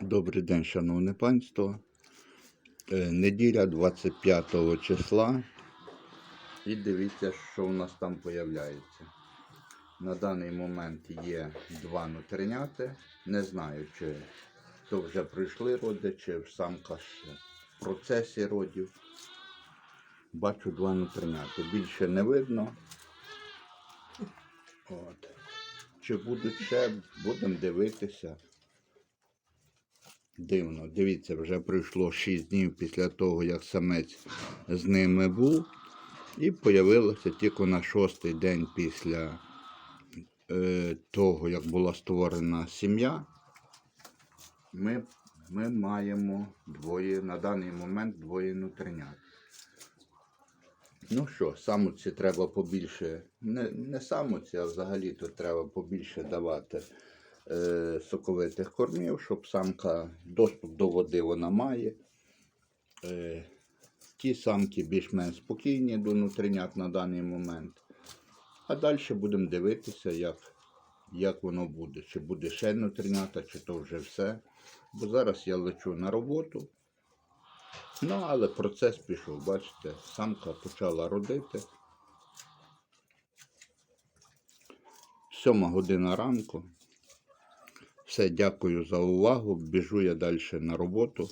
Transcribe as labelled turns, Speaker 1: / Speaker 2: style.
Speaker 1: Добрий день, шановне панство. Е, Неділя 25 числа. І дивіться, що у нас там появляється. На даний момент є два нутринята. Не знаю, чи то вже прийшли роди, чи самка ще в процесі родів. Бачу два нутринята. Більше не видно. Чи будуть ще, будемо дивитися. Дивно, дивіться, вже пройшло 6 днів після того, як самець з ними був. І появилося тільки на шостий день після е, того, як була створена сім'я. Ми, ми маємо двоє, на даний момент двоє нутринят. Ну що, самоці треба побільше, не, не самоці, а взагалі то треба побільше давати е, соковитих кормів, щоб самка доступ до води вона має. Е, ті самки більш-менш спокійні до нутринят на даний момент. А далі будемо дивитися, як, як воно буде. Чи буде ще нутринята, чи то вже все. Бо зараз я лечу на роботу. Ну, але процес пішов, бачите, самка почала родити. Сьома година ранку. Все, дякую за увагу. Біжу я далі на роботу.